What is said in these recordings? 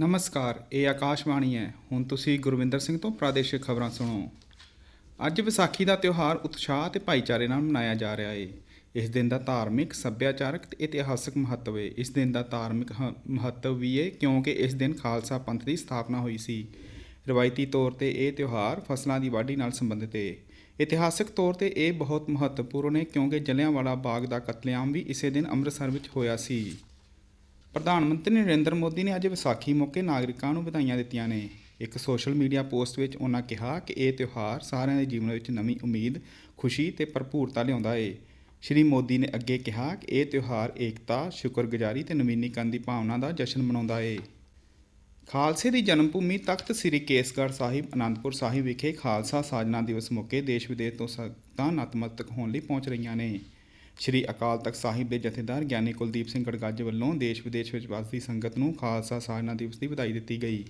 ਨਮਸਕਾਰ, ਇਹ ਆਕਾਸ਼ਵਾਣੀ ਹੈ। ਹੁਣ ਤੁਸੀਂ ਗੁਰਵਿੰਦਰ ਸਿੰਘ ਤੋਂ ਪ੍ਰਾਦੇਸ਼ਿਕ ਖਬਰਾਂ ਸੁਣੋ। ਅੱਜ ਵਿਸਾਖੀ ਦਾ ਤਿਉਹਾਰ ਉਤਸ਼ਾਹ ਤੇ ਭਾਈਚਾਰੇ ਨਾਲ ਮਨਾਇਆ ਜਾ ਰਿਹਾ ਹੈ ਇਸ ਦਿਨ ਦਾ ਧਾਰਮਿਕ, ਸੱਭਿਆਚਾਰਕ ਤੇ ਇਤਿਹਾਸਕ ਮਹੱਤਵ ਹੈ ਇਸ ਦਿਨ ਦਾ ਧਾਰਮਿਕ ਹ- ਮਹੱਤਵ ਵੀ ਹੈ ਕਿਉਂਕਿ ਇਸ ਦਿਨ ਖਾਲਸਾ ਪੰਥ ਦੀ ਸਥਾਪਨਾ ਹੋਈ ਸੀ। ਰਵਾਇਤੀ ਤੌਰ ਤੇ ਇਹ ਤਿਉਹਾਰ ਫਸਲਾਂ ਦੀ ਵਾਢੀ ਨਾਲ ਸੰਬੰਧਿਤ ਹੈ ਇਤਿਹਾਸਕ ਤੌਰ ਤੇ ਇਹ ਬਹੁਤ ਮਹੱਤਵਪੂਰਨ ਹੈ ਕਿਉਂਕਿ ਜਲਿਆਂਵਾਲਾ ਬਾਗ ਦਾ ਕਤਲੇਆਮ ਵੀ ਇਸੇ ਦਿਨ ਅੰਮ੍ਰਿਤਸਰ ਵਿੱਚ ਹੋਇਆ ਸੀ। ਪ੍ਰਧਾਨ ਮੰਤਰੀ ਨਰਿੰਦਰ ਮੋਦੀ ਨੇ ਅੱਜ ਵਿਸਾਖੀ ਮੌਕੇ ਨਾਗਰਿਕਾਂ ਨੂੰ ਵਧਾਈਆਂ ਦਿੱਤੀਆਂ ਨੇ। ਇੱਕ ਸੋਸ਼ਲ ਮੀਡੀਆ ਪੋਸਟ ਵਿੱਚ ਉਹਨਾਂ ਕਿਹਾ ਕਿ ਇਹ ਤਿਉਹਾਰ ਸਾਰਿਆਂ ਦੇ ਜੀਵਨ ਵਿੱਚ ਨਵੀਂ ਉਮੀਦ, ਖੁਸ਼ੀ ਤੇ ਭਰਪੂਰਤਾ ਲਿਆਉਂਦਾ ਏ। ਸ਼੍ਰੀ ਮੋਦੀ ਨੇ ਅੱਗੇ ਕਿਹਾ ਕਿ ਇਹ ਤਿਉਹਾਰ ਏਕਤਾ, ਸ਼ੁਕਰਗੁਜ਼ਾਰੀ ਤੇ ਨਵੀਨੀਕਰਨ ਦੀ ਭਾਵਨਾ ਦਾ ਜਸ਼ਨ ਮਨਾਉਂਦਾ ਏ। ਖਾਲਸੇ ਦੀ ਜਨਮ ਭੂਮੀ ਤਖਤ ਸ੍ਰੀ ਕੇਸਗੜ੍ਹ ਸਾਹਿਬ, ਅਨੰਦਪੁਰ ਸਾਹਿਬ ਵਿਖੇ ਖਾਲਸਾ ਸਾਜਨਾ ਦਿਵਸ ਮੌਕੇ ਦੇਸ਼ ਵਿਦੇਸ਼ ਤੋਂ ਸੰਗਤਾਂ ਨਤਮਸਤਕ ਹੋਣ ਲਈ ਪਹੁੰਚ ਰਹੀਆਂ ਨੇ। ਸ਼੍ਰੀ ਅਕਾਲ ਤਖਤ ਸਾਹਿਬ ਦੇ ਜਥੇਦਾਰ ਗਿਆਨੀ ਕੁਲਦੀਪ ਸਿੰਘ ਗੜਗੱਜ ਵੱਲੋਂ ਦੇਸ਼ ਵਿਦੇਸ਼ ਵਿੱਚ ਵਸਦੀ ਸੰਗਤ ਨੂੰ ਖਾਲਸਾ ਸਾਜਨਾ ਦਿਵਸ ਦੀ ਵਧਾਈ ਦਿੱਤੀ ਗਈ।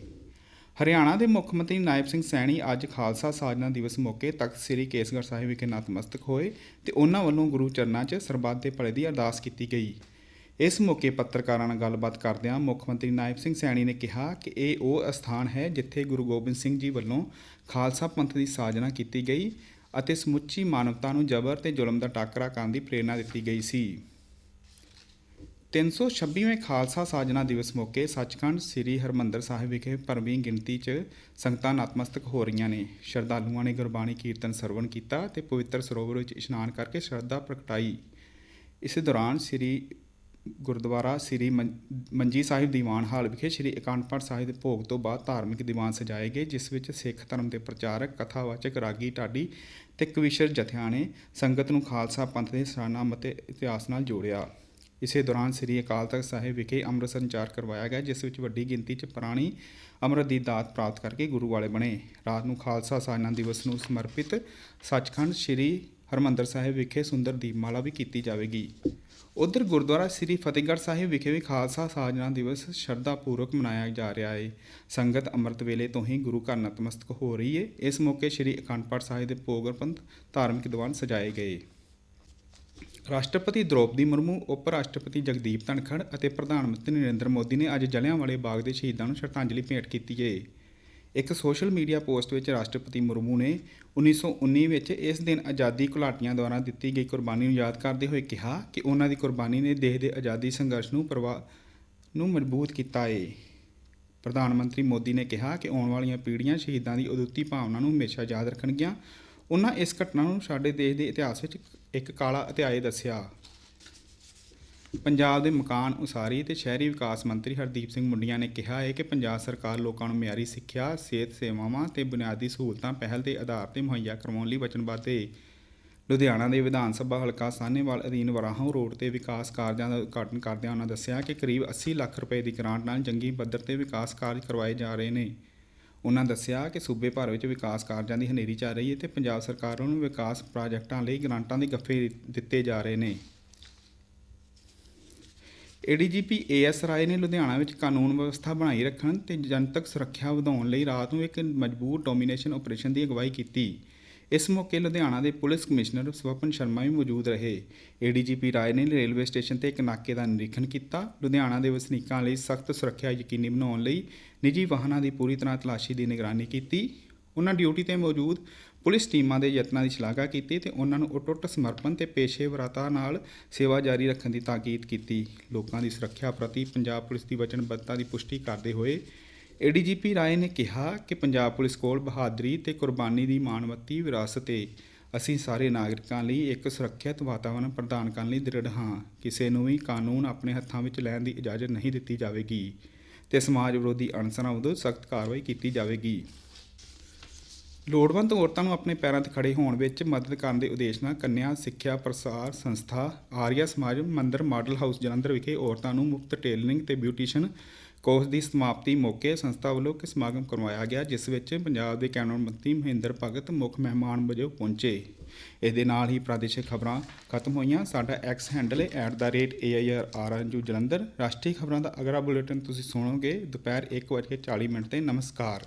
ਹਰਿਆਣਾ ਦੇ ਮੁੱਖ ਮੰਤਰੀ ਨਾਇਬ ਸਿੰਘ ਸੈਣੀ ਅੱਜ ਖਾਲਸਾ ਸਾਜਨਾ ਦਿਵਸ ਮੌਕੇ ਤਖਤ ਸ੍ਰੀ ਕੇਸਗੜ੍ਹ ਸਾਹਿਬ ਵਿਖੇ ਨਤਮਸਤਕ ਹੋਏ ਤੇ ਉਹਨਾਂ ਵੱਲੋਂ ਗੁਰੂ ਚਰਨਾਂ 'ਚ ਸਰਬੱਤ ਦੇ ਭਲੇ ਦੀ ਅਰਦਾਸ ਕੀਤੀ ਗਈ। ਇਸ ਮੌਕੇ ਪੱਤਰਕਾਰਾਂ ਨਾਲ ਗੱਲਬਾਤ ਕਰਦਿਆਂ ਮੁੱਖ ਮੰਤਰੀ ਨਾਇਬ ਸਿੰਘ ਸੈਣੀ ਨੇ ਕਿਹਾ ਕਿ ਇਹ ਉਹ ਅਸਥਾਨ ਹੈ ਜਿੱਥੇ ਗੁਰੂ ਗੋਬਿੰਦ ਸਿੰਘ ਜੀ ਵੱਲੋਂ ਖਾਲਸਾ ਪੰਥ ਦੀ ਸਾਜਨਾ ਕੀਤੀ ਗਈ ਅਤੇ ਸਮੁੱਚੀ ਮਾਨਵਤਾ ਨੂੰ ਜ਼ਬਰ ਤੇ ਜ਼ੁਲਮ ਦਾ ਟਾਕਰਾ ਕਰਨ ਦੀ ਪ੍ਰੇਰਣਾ ਦਿੱਤੀ ਗਈ ਸੀ। 326ਵੇਂ ਖਾਲਸਾ ਸਾਜਨਾ ਦਿਵਸ ਮੌਕੇ ਸੱਚਖੰਡ ਸ੍ਰੀ ਹਰਮੰਦਰ ਸਾਹਿਬ ਵਿਖੇ ਭਰਵੀਂ ਗਿਣਤੀ 'ਚ ਸੰਗਤਾਂ ਨਤਮਸਤਕ ਹੋ ਰਹੀਆਂ ਨੇ। ਸ਼ਰਧਾਲੂਆਂ ਨੇ ਗੁਰਬਾਣੀ ਕੀਰਤਨ ਸਰਵਣ ਕੀਤਾ ਤੇ ਪਵਿੱਤਰ ਸਰੋਵਰ ਵਿੱਚ ਇਸ਼ਨਾਨ ਕਰਕੇ ਸ਼ਰਧਾ ਪ੍ਰਗਟਾਈ। ਇਸ ਦੌਰਾਨ ਸ੍ਰੀ ਗੁਰਦੁਆਰਾ ਸ੍ਰੀ ਮੰਜੀ ਸਾਹਿਬ ਦੀਵਾਨ ਹਾਲ ਵਿਖੇ ਸ੍ਰੀ ਅਖੰਡ ਪਾਠ ਸਾਹਿਬ ਦੇ ਭੋਗ ਤੋਂ ਬਾਅਦ ਧਾਰਮਿਕ ਦੀਵਾਨ ਸਜਾਏ ਗਏ, ਜਿਸ ਵਿੱਚ ਸਿੱਖ ਧਰਮ ਦੇ ਪ੍ਰਚਾਰਕ, ਕਥਾਵਾਚਕ, ਰਾਗੀ, ਢਾਡੀ ਤੇ ਕਵੀਸ਼ਰ ਜਥਿਆਂ ਨੇ ਸੰਗਤ ਨੂੰ ਖਾਲਸਾ ਪੰਥ ਦੇ ਸਾਨਾਮ ਅਤੇ ਇਤਿਹਾਸ ਨਾਲ ਜੋੜਿਆ। ਇਸੇ ਦੌਰਾਨ ਸ੍ਰੀ ਅਕਾਲ ਤਖਤ ਸਾਹਿਬ ਵਿਖੇ ਅੰਮ੍ਰਿਤ ਸੰਚਾਰ ਕਰਵਾਇਆ ਗਿਆ, ਜਿਸ ਵਿੱਚ ਵੱਡੀ ਗਿਣਤੀ 'ਚ ਪ੍ਰਾਣੀ ਅੰਮ੍ਰਿਤ ਦੀ ਦਾਤ ਪ੍ਰਾਪਤ ਕਰਕੇ ਗੁਰੂ ਵਾਲੇ ਬਣੇ। ਰਾਤ ਨੂੰ ਖਾਲਸਾ ਸਾਜਨਾ ਦਿਵਸ ਨੂੰ ਸਮਰਪਿਤ ਸੱਚਖੰਡ ਸ੍ਰੀ ਹਰਮੰਦਰ ਸਾਹਿਬ ਵਿਖੇ ਸੁੰਦਰ ਦੀਪਮਾਲਾ ਵੀ ਕੀਤੀ ਜਾਵੇਗੀ। ਉਧਰ ਗੁਰਦੁਆਰਾ ਸ੍ਰੀ ਫਤਿਹਗੜ੍ਹ ਸਾਹਿਬ ਵਿਖੇ ਵੀ ਖਾਲਸਾ ਸਾਜਨਾ ਦਿਵਸ ਸ਼ਰਧਾ ਪੂਰਵਕ ਮਨਾਇਆ ਜਾ ਰਿਹਾ ਹੈ ਸੰਗਤ ਅੰਮ੍ਰਿਤ ਵੇਲੇ ਤੋਂ ਹੀ ਗੁਰੂ ਘਰ ਨਤਮਸਤਕ ਹੋ ਰਹੀ ਹੈ ਇਸ ਮੌਕੇ ਸ੍ਰੀ ਅਖੰਡ ਪਾਠ ਸਾਹਿਬ ਦੇ ਭੋਗਰਪੰਥ ਧਾਰਮਿਕ ਦੀਵਾਨ ਸਜਾਏ ਗਏ। ਰਾਸ਼ਟਰਪਤੀ ਦ੍ਰੋਪਦੀ ਮੁਰਮੂ ਉਪ ਰਾਸ਼ਟਰਪਤੀ ਜਗਦੀਪ ਧਨਖੜ ਅਤੇ ਪ੍ਰਧਾਨ ਮੰਤਰੀ ਨਰਿੰਦਰ ਮੋਦੀ ਨੇ ਅੱਜ ਜਲਿਆਂਵਾਲੇ ਬਾਗ ਦੇ ਸ਼ਹੀਦਾਂ ਨੂੰ ਸ਼ਰਧਾਂਜਲੀ ਭੇਂਟ ਕੀਤੀ ਹੈ ਇੱਕ ਸੋਸ਼ਲ ਮੀਡੀਆ ਪੋਸਟ ਵਿੱਚ ਰਾਸ਼ਟਰਪਤੀ ਮੁਰਮੂ ਨੇ 1919 ਵਿੱਚ ਇਸ ਦਿਨ ਆਜ਼ਾਦੀ ਘੁਲਾਟੀਆਂ ਦੁਆਰਾ ਦਿੱਤੀ ਗਈ ਕੁਰਬਾਨੀ ਨੂੰ ਯਾਦ ਕਰਦੇ ਹੋਏ ਕਿਹਾ ਕਿ ਉਹਨਾਂ ਦੀ ਕੁਰਬਾਨੀ ਨੇ ਦੇਸ਼ ਦੇ ਆਜ਼ਾਦੀ ਸੰਘਰਸ਼ ਨੂੰ ਪ੍ਰਵਾ, ਨੂੰ ਮਜ਼ਬੂਤ ਕੀਤਾ ਏ। ਪ੍ਰਧਾਨ ਮੰਤਰੀ ਮੋਦੀ ਨੇ ਕਿਹਾ ਕਿ ਆਉਣ ਵਾਲੀਆਂ ਪੀੜ੍ਹੀਆਂ ਸ਼ਹੀਦਾਂ ਦੀ ਉਦੁੱਤੀ ਭਾਵਨਾ ਨੂੰ ਹਮੇਸ਼ਾ ਯਾਦ ਰੱਖਣਗੀਆਂ। ਉਹਨਾਂ ਇਸ ਘਟਨਾ ਨੂੰ ਸਾਡੇ ਦੇਸ਼ ਦੇ ਇਤਿਹਾਸ ਵਿੱਚ ਇੱਕ ਕਾਲਾ ਅਧਿਆਇ ਦੱਸਿਆ। ਪੰਜਾਬ ਦੇ ਮਕਾਨ ਉਸਾਰੀ ਤੇ ਸ਼ਹਿਰੀ ਵਿਕਾਸ ਮੰਤਰੀ ਹਰਦੀਪ ਸਿੰਘ ਮੁੰਡੀਆਂ ਨੇ ਕਿਹਾ ਹੈ ਕਿ ਪੰਜਾਬ ਸਰਕਾਰ ਲੋਕਾਂ ਨੂੰ ਮਿਆਰੀ ਸਿੱਖਿਆ, ਸਿਹਤ ਸੇਵਾਵਾਂ ਤੇ ਬੁਨਿਆਦੀ ਸਹੂਲਤਾਂ ਪਹਿਲ ਦੇ ਆਧਾਰ ਤੇ ਮੁਹੱਈਆ ਕਰਵਾਉਣ ਲਈ ਵਚਨਬੱਧ ਹੈ। ਲੁਧਿਆਣਾ ਦੇ ਵਿਧਾਨ ਸਭਾ ਹਲਕਾ ਸਾਹਨੇਵਾਲ ਅਧੀਨ ਵਰਾਹੋਂ ਰੋਡ ਤੇ ਵਿਕਾਸ ਕਾਰਜਾਂ ਦਾ ਉਦਘਾਟਨ ਕਰਦਿਆਂ ਉਹਨਾਂ ਦੱਸਿਆ ਕਿ ਕਰੀਬ 80 ਲੱਖ ਰੁਪਏ ਦੀ ਗ੍ਰਾਂਟ ਨਾਲ ਜੰਗੀ ਪੱਧਰ ਤੇ ਵਿਕਾਸ ਕਾਰਜ ਕਰਵਾਏ ਜਾ ਰਹੇ ਨੇ। ਉਹਨਾਂ ਦੱਸਿਆ ਕਿ ਸੂਬੇ ਭਰ ਵਿੱਚ ਵਿਕਾਸ ਕਾਰਜਾਂ ਦੀ ਹਨੇਰੀ ਚੱਲ ਰਹੀ ਹੈ ਤੇ ਪੰਜਾਬ ਸਰਕਾਰ ਨੂੰ ਵਿਕਾਸ ਪ੍ਰਾਜੈਕਟਾਂ ਲਈ ਗ੍ਰਾਂਟਾਂ ਦੇ ਗੱਫੇ ਦਿੱਤੇ ਜਾ ਰਹੇ ਨੇ। ਏਡੀਜੀਪੀ ਏਐਸ ਰਾਏ ਨੇ ਲੁਧਿਆਣਾ ਵਿੱਚ ਕਾਨੂੰਨ ਵਿਵਸਥਾ ਬਣਾਈ ਰੱਖਣ ਤੇ ਜਨਤਕ ਸੁਰੱਖਿਆ ਵਧਾਉਣ ਲਈ ਰਾਤ ਨੂੰ ਇੱਕ ਮਜਬੂਰ ਡੋਮੀਨੇਸ਼ਨ ਆਪਰੇਸ਼ਨ ਦੀ ਅਗਵਾਈ ਕੀਤੀ। ਇਸ ਮੌਕੇ ਲੁਧਿਆਣਾ ਦੇ ਪੁਲਿਸ ਕਮਿਸ਼ਨਰ ਸਵਪਨ ਸ਼ਰਮਾ ਵੀ ਮੌਜੂਦ ਰਹੇ। ਏਡੀਜੀਪੀ ਰਾਏ ਨੇ ਰੇਲਵੇ ਸਟੇਸ਼ਨ ਤੇ ਇੱਕ ਨਾਕੇ ਦਾ ਨਿਰੀਖਣ ਕੀਤਾ। ਲੁਧਿਆਣਾ ਦੇ ਵਸਨੀਕਾਂ ਲਈ ਸਖਤ ਸੁਰੱਖਿਆ ਯਕੀਨੀ ਬਣਾਉਣ ਲਈ ਨਿੱਜੀ ਵਾਹਨਾਂ ਦੀ ਪੂਰੀ ਤਰ੍ਹਾਂ ਤਲਾਸ਼ੀ ਦੀ ਨਿਗਰਾਨੀ ਕੀਤੀ। ਉਹਨਾਂ ਡਿਊਟੀ ਤੇ ਮੌਜੂਦ ਪੁਲਿਸ ਟੀਮਾਂ ਦੇ ਯਤਨਾਂ ਦੀ ਸ਼ਲਾਘਾ ਕੀਤੀ ਤੇ ਉਹਨਾਂ ਨੂੰ ਅਟੁੱਟ ਸਮਰਪਣ ਤੇ ਪੇਸ਼ੇਵਰਤਾ ਨਾਲ ਸੇਵਾ ਜਾਰੀ ਰੱਖਣ ਦੀ ਤਾਕੀਦ ਕੀਤੀ। ਲੋਕਾਂ ਦੀ ਸੁਰੱਖਿਆ ਪ੍ਰਤੀ ਪੰਜਾਬ ਪੁਲਿਸ ਦੀ ਵਚਨਬੱਧਤਾ ਦੀ ਪੁਸ਼ਟੀ ਕਰਦੇ ਹੋਏ ਏਡੀਜੀਪੀ ਰਾਏ ਨੇ ਕਿਹਾ ਕਿ ਪੰਜਾਬ ਪੁਲਿਸ ਕੋਲ ਬਹਾਦਰੀ ਤੇ ਕੁਰਬਾਨੀ ਦੀ ਮਾਨਵਤੀ ਵਿਰਾਸਤ ਹੈ ਅਸੀਂ ਸਾਰੇ ਨਾਗਰਿਕਾਂ ਲਈ ਇੱਕ ਸੁਰੱਖਿਅਤ ਵਾਤਾਵਰਣ ਪ੍ਰਦਾਨ ਕਰਨ ਲਈ ਦ੍ਰਿੜ ਹਾਂ। ਕਿਸੇ ਨੂੰ ਵੀ ਕਾਨੂੰਨ ਆਪਣੇ ਹੱਥਾਂ ਵਿੱਚ ਲੈਣ ਦੀ ਇਜਾਜ਼ਤ ਨਹੀਂ ਦਿੱਤੀ ਜਾਵੇਗੀ ਤੇ ਸਮਾਜ ਵਿਰੋਧੀ ਅਨਸਰਾਂ ਵਿਰੁੱਧ ਸਖਤ ਕਾਰਵਾਈ ਕੀਤੀ ਜਾਵੇਗੀ। ਲੋੜਵੰਦ ਔਰਤਾਂ ਨੂੰ ਆਪਣੇ ਪੈਰਾਂ ਤੇ ਖੜੇ ਹੋਣ ਵਿੱਚ ਮਦਦ ਕਰਨ ਦੇ ਉਦੇਸ਼ ਨਾਲ ਕੰਨਿਆ, ਸਿੱਖਿਆ, ਪ੍ਰਸਾਰ ਸੰਸਥਾ, ਆਰੀਆ ਸਮਾਜ, ਮੰਦਰ, ਮਾਡਲ ਹਾਊਸ ਜਲੰਧਰ ਵਿਖੇ ਔਰਤਾਂ ਨੂੰ ਮੁਫਤ ਟੇਲਰਿੰਗ ਤੇ ਬਿਊਟੀਸ਼ੀਅਨ ਕੋਰਸ ਦੀ ਸਮਾਪਤੀ ਮੌਕੇ ਸੰਸਥਾ ਵੱਲੋਂ ਇੱਕ ਸਮਾਗਮ ਕਰਵਾਇਆ ਗਿਆ, ਜਿਸ ਵਿੱਚ ਪੰਜਾਬ ਦੇ ਕੈਬਨਿਟ ਮੰਤਰੀ ਮਹਿੰਦਰ ਭਗਤ ਮੁੱਖ ਮਹਿਮਾਨ ਵਜੋਂ ਪਹੁੰਚੇ। ਇਸ ਦੇ ਨਾਲ ਹੀ ਪ੍ਰਾਦੇਸ਼ਿਕ ਖਬਰਾਂ ਖਤਮ ਹੋਈਆਂ। ਸਾਡਾ ਐਕਸ ਹੈਂਡਲ ਹੈ @airrranju ਜਲੰਧਰ। ਰਾਸ਼ਟਰੀ ਖਬਰਾਂ ਦਾ ਅਗਲਾ ਬੁਲੇਟਿਨ ਤੁਸੀਂ ਸੁਣੋਗੇ ਦੁਪਹਿਰ 1:40 ਮਿੰਟ ਤੇ। ਨਮਸਕਾਰ।